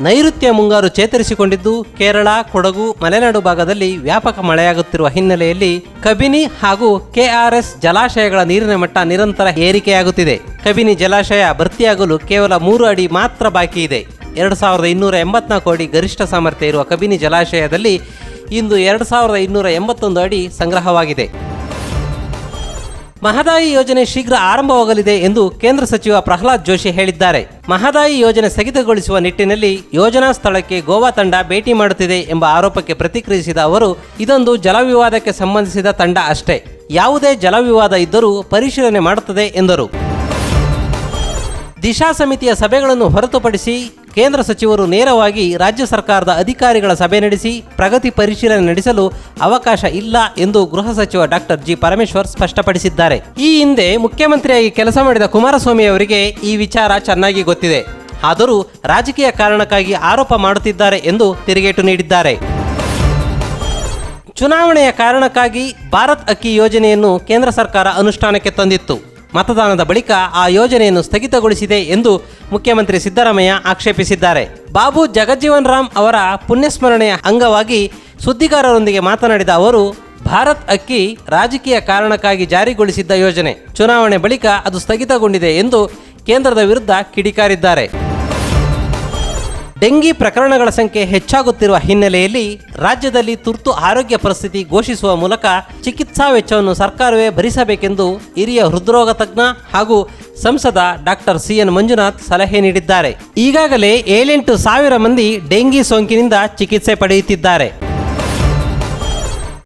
ನೈಋತ್ಯ ಮುಂಗಾರು ಚೇತರಿಸಿಕೊಂಡಿದ್ದು ಕೇರಳ, ಕೊಡಗು, ಮಲೆನಾಡು ಭಾಗದಲ್ಲಿ ವ್ಯಾಪಕ ಮಳೆಯಾಗುತ್ತಿರುವ ಹಿನ್ನೆಲೆಯಲ್ಲಿ ಕಬಿನಿ ಹಾಗೂ ಕೆಆರ್ಎಸ್ ಜಲಾಶಯಗಳ ನೀರಿನ ಮಟ್ಟ ನಿರಂತರ ಏರಿಕೆಯಾಗುತ್ತಿದೆ. ಕಬಿನಿ ಜಲಾಶಯ ಭರ್ತಿಯಾಗಲು ಕೇವಲ ಮೂರು ಅಡಿ ಮಾತ್ರ ಬಾಕಿ ಇದೆ. ಎರಡು ಸಾವಿರದ ಇನ್ನೂರ ಎಂಬತ್ನಾಲ್ಕು ಅಡಿ ಗರಿಷ್ಠ ಸಾಮರ್ಥ್ಯ ಇರುವ ಕಬಿನಿ ಜಲಾಶಯದಲ್ಲಿ ಇಂದು ಎರಡು ಸಾವಿರದ ಇನ್ನೂರ ಎಂಬತ್ತೊಂದು ಅಡಿ ಸಂಗ್ರಹವಾಗಿದೆ. ಮಹದಾಯಿ ಯೋಜನೆ ಶೀಘ್ರ ಆರಂಭವಾಗಲಿದೆ ಎಂದು ಕೇಂದ್ರ ಸಚಿವ ಪ್ರಹ್ಲಾದ್ ಜೋಶಿ ಹೇಳಿದ್ದಾರೆ. ಮಹದಾಯಿ ಯೋಜನೆ ಸ್ಥಗಿತಗೊಳಿಸುವ ನಿಟ್ಟಿನಲ್ಲಿ ಯೋಜನಾ ಸ್ಥಳಕ್ಕೆ ಗೋವಾ ತಂಡ ಭೇಟಿ ಮಾಡುತ್ತಿದೆ ಎಂಬ ಆರೋಪಕ್ಕೆ ಪ್ರತಿಕ್ರಿಯಿಸಿದ ಅವರು, ಇದೊಂದು ಜಲವಿವಾದಕ್ಕೆ ಸಂಬಂಧಿಸಿದ ತಂಡ ಅಷ್ಟೇ. ಯಾವುದೇ ಜಲವಿವಾದ ಇದ್ದರೂ ಪರಿಶೀಲನೆ ಮಾಡುತ್ತದೆ ಎಂದರು. ದಿಶಾ ಸಮಿತಿಯ ಸಭೆಗಳನ್ನು ಹೊರತುಪಡಿಸಿ ಕೇಂದ್ರ ಸಚಿವರು ನೇರವಾಗಿ ರಾಜ್ಯ ಸರ್ಕಾರದ ಅಧಿಕಾರಿಗಳ ಸಭೆ ನಡೆಸಿ ಪ್ರಗತಿ ಪರಿಶೀಲನೆ ನಡೆಸಲು ಅವಕಾಶ ಇಲ್ಲ ಎಂದು ಗೃಹ ಸಚಿವ ಡಾಕ್ಟರ್ ಜಿ ಪರಮೇಶ್ವರ್ ಸ್ಪಷ್ಟಪಡಿಸಿದ್ದಾರೆ. ಈ ಹಿಂದೆ ಮುಖ್ಯಮಂತ್ರಿಯಾಗಿ ಕೆಲಸ ಮಾಡಿದ ಕುಮಾರಸ್ವಾಮಿ ಅವರಿಗೆ ಈ ವಿಚಾರ ಚೆನ್ನಾಗಿ ಗೊತ್ತಿದೆ. ಆದರೂ ರಾಜಕೀಯ ಕಾರಣಕ್ಕಾಗಿ ಆರೋಪ ಮಾಡುತ್ತಿದ್ದಾರೆ ಎಂದು ತಿರುಗೇಟು ನೀಡಿದ್ದಾರೆ. ಚುನಾವಣೆಯ ಕಾರಣಕ್ಕಾಗಿ ಭಾರತ್ ಅಕ್ಕಿ ಯೋಜನೆಯನ್ನು ಕೇಂದ್ರ ಸರ್ಕಾರ ಅನುಷ್ಠಾನಕ್ಕೆ ತಂದಿತ್ತು. ಮತದಾನದ ಬಳಿಕ ಆ ಯೋಜನೆಯನ್ನು ಸ್ಥಗಿತಗೊಳಿಸಿದೆ ಎಂದು ಮುಖ್ಯಮಂತ್ರಿ ಸಿದ್ದರಾಮಯ್ಯ ಆಕ್ಷೇಪಿಸಿದ್ದಾರೆ. ಬಾಬು ಜಗಜ್ಜೀವನ್ ರಾಮ್ ಅವರ ಪುಣ್ಯಸ್ಮರಣೆಯ ಅಂಗವಾಗಿ ಸುದ್ದಿಗಾರರೊಂದಿಗೆ ಮಾತನಾಡಿದ ಅವರು, ಭಾರತ್ ಅಕ್ಕಿ ರಾಜಕೀಯ ಕಾರಣಕ್ಕಾಗಿ ಜಾರಿಗೊಳಿಸಿದ್ದ ಯೋಜನೆ. ಚುನಾವಣೆ ಬಳಿಕ ಅದು ಸ್ಥಗಿತಗೊಂಡಿದೆ ಎಂದು ಕೇಂದ್ರದ ವಿರುದ್ಧ ಕಿಡಿಕಾರಿದ್ದಾರೆ. ಡೆಂಗಿ ಪ್ರಕರಣಗಳ ಸಂಖ್ಯೆ ಹೆಚ್ಚಾಗುತ್ತಿರುವ ಹಿನ್ನೆಲೆಯಲ್ಲಿ ರಾಜ್ಯದಲ್ಲಿ ತುರ್ತು ಆರೋಗ್ಯ ಪರಿಸ್ಥಿತಿ ಘೋಷಿಸುವ ಮೂಲಕ ಚಿಕಿತ್ಸಾ ವೆಚ್ಚವನ್ನು ಸರ್ಕಾರವೇ ಭರಿಸಬೇಕೆಂದು ಹಿರಿಯ ಹೃದ್ರೋಗ ತಜ್ಞ ಹಾಗೂ ಸಂಸದ ಡಾಕ್ಟರ್ ಸಿ ಎನ್ ಮಂಜುನಾಥ್ ಸಲಹೆ ನೀಡಿದ್ದಾರೆ. ಈಗಾಗಲೇ ಏಳೆಂಟು ಸಾವಿರ ಮಂದಿ ಡೆಂಗಿ ಸೋಂಕಿನಿಂದ ಚಿಕಿತ್ಸೆ ಪಡೆಯುತ್ತಿದ್ದಾರೆ.